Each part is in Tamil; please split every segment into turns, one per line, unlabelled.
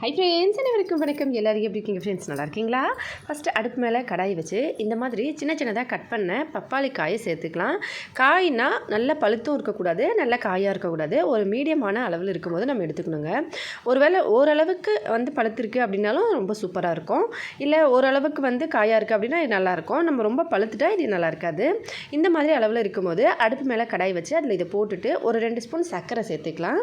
ஹை ஃப்ரெண்ட்ஸ் அனைவருக்கும் வணக்கம். எல்லாரும் எப்படி இருக்கீங்க ஃப்ரெண்ட்ஸ் நல்லா இருக்கீங்களா? ஃபஸ்ட்டு அடுப்பு மேலே கடாய் வச்சு இந்த மாதிரி சின்ன சின்னதாக கட் பண்ண பப்பாளி காயை சேர்த்துக்கலாம். காய்னா நல்ல பழுத்தும் இருக்கக்கூடாது நல்ல காயாக இருக்கக்கூடாது. ஒரு மீடியமான அளவில் இருக்கும்போது நம்ம எடுத்துக்கணுங்க. ஒருவேளை ஓரளவுக்கு வந்து பழுத்திருக்கு அப்படின்னாலும் ரொம்ப சூப்பராக இருக்கும். இல்லை ஓரளவுக்கு வந்து காயாக இருக்குது அப்படின்னா இது நல்லாயிருக்கும் நம்ம ரொம்ப பழுத்துட்டா இது நல்லா இருக்காது. இந்த மாதிரி அளவில் இருக்கும்போது அடுப்பு மேலே கடாய் வச்சு அதில் இதை போட்டுட்டு ஒரு ரெண்டு ஸ்பூன் சர்க்கரை சேர்த்துக்கலாம்.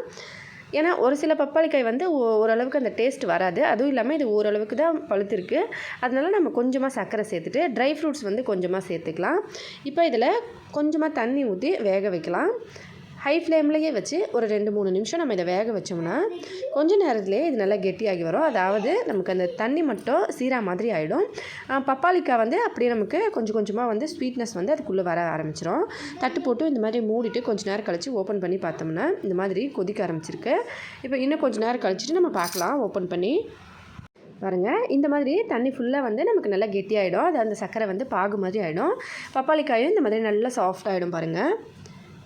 ஏன்னா ஒரு சில பப்பாளிக்காய் வந்து ஓரளவுக்கு அந்த டேஸ்ட் வராது. அதுவும் இல்லாமல் இது ஓரளவுக்கு தான் பழுத்திருக்கு. அதனால நம்ம கொஞ்சமாக சர்க்கரை சேர்த்துட்டு ட்ரை ஃப்ரூட்ஸ் வந்து கொஞ்சமாக சேர்த்துக்கலாம். இப்போ இதில் கொஞ்சமாக தண்ணி ஊற்றி வேக வைக்கலாம். ஹை ஃப்ளேம்லேயே வச்சு ஒரு ரெண்டு மூணு நிமிஷம் நம்ம இதை வேக வச்சோம்னா கொஞ்ச நேரத்துலேயே இது நல்லா கெட்டியாகி வரும். அதாவது நமக்கு அந்த தண்ணி மட்டும் சீரா மாதிரி ஆகிடும் பப்பாளிக்காய் வந்து அப்படியே நமக்கு கொஞ்சம் கொஞ்சமாக வந்து ஸ்வீட்னஸ் வந்து அதுக்குள்ளே வர ஆரம்பிச்சிடும் தட்டு போட்டு இந்த மாதிரி மூடிட்டு கொஞ்சம் நேரம் கழித்து ஓப்பன் பண்ணி பார்த்தோம்னா இந்த மாதிரி கொதிக்க ஆரம்பிச்சிருக்கு. இப்போ இன்னும் கொஞ்சம் நேரம் கழிச்சிட்டு நம்ம பார்க்கலாம் ஓப்பன் பண்ணி. பாருங்க இந்த மாதிரி தண்ணி ஃபுல்லாக வந்து நமக்கு நல்லா கெட்டியாகிடும் அது அந்த சர்க்கரை வந்து பாகு மாதிரி ஆகிடும் பப்பாளிக்காயும் இந்த மாதிரி நல்லா சாஃப்ட் ஆகிடும் பாருங்கள்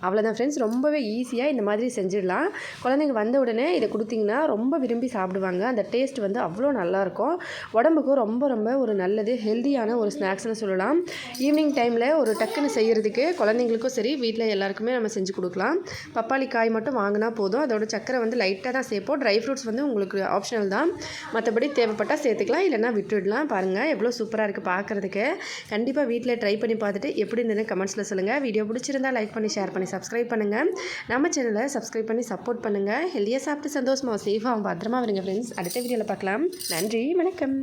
அவ்வளோதான் ஃப்ரெண்ட்ஸ் ரொம்பவே ஈஸியாக இந்த மாதிரி செஞ்சிடலாம். குழந்தைங்க வந்த உடனே இதை கொடுத்தீங்கன்னா ரொம்ப விரும்பி சாப்பிடுவாங்க. அந்த டேஸ்ட் வந்து அவ்வளோ நல்லாயிருக்கும். உடம்புக்கும் ரொம்ப ரொம்ப ஒரு நல்லது ஹெல்த்தியான ஒரு ஸ்நாக்ஸ்னு சொல்லலாம். ஈவினிங் டைமில் ஒரு டக்குன்னு செய்கிறதுக்கு குழந்தைங்களுக்கும் சரி வீட்டில் எல்லாருக்குமே நம்ம செஞ்சு கொடுக்கலாம். பப்பாளி காய் மட்டும் வாங்கினா போதும். அதோட சக்கரை வந்து லைட்டாக தான் சேர்ப்போம். ட்ரை ஃப்ரூட்ஸ் வந்து உங்களுக்கு ஆப்ஷனல் தான். மற்றபடி தேவைப்பட்டால் சேர்த்துக்கலாம் இல்லைன்னா விட்டுடலாம். பாருங்கள் எவ்வளோ சூப்பராக இருக்குது பார்க்குறதுக்கு. கண்டிப்பாக வீட்டில் ட்ரை பண்ணி பார்த்துட்டு எப்படி இருந்ததுன்னு கமெண்ட்ஸில் சொல்லுங்கள் வீடியோ பிடிச்சிருந்தா லைக் பண்ணி ஷேர் பண்ணி பண்ணி சப்ஸ்கிரைப் பண்ணுங்கள் நம்ம சேனலை சப்ஸ்கிரைப் பண்ணி சப்போர்ட் பண்ணுங்கள் ஹெல்த்தியாக சாப்பிட்டு சந்தோஷமாக சேஃபாக பத்திரமா வருங்க ஃப்ரெண்ட்ஸ் அடுத்த வீடியோவில் பார்க்கலாம். நன்றி வணக்கம்.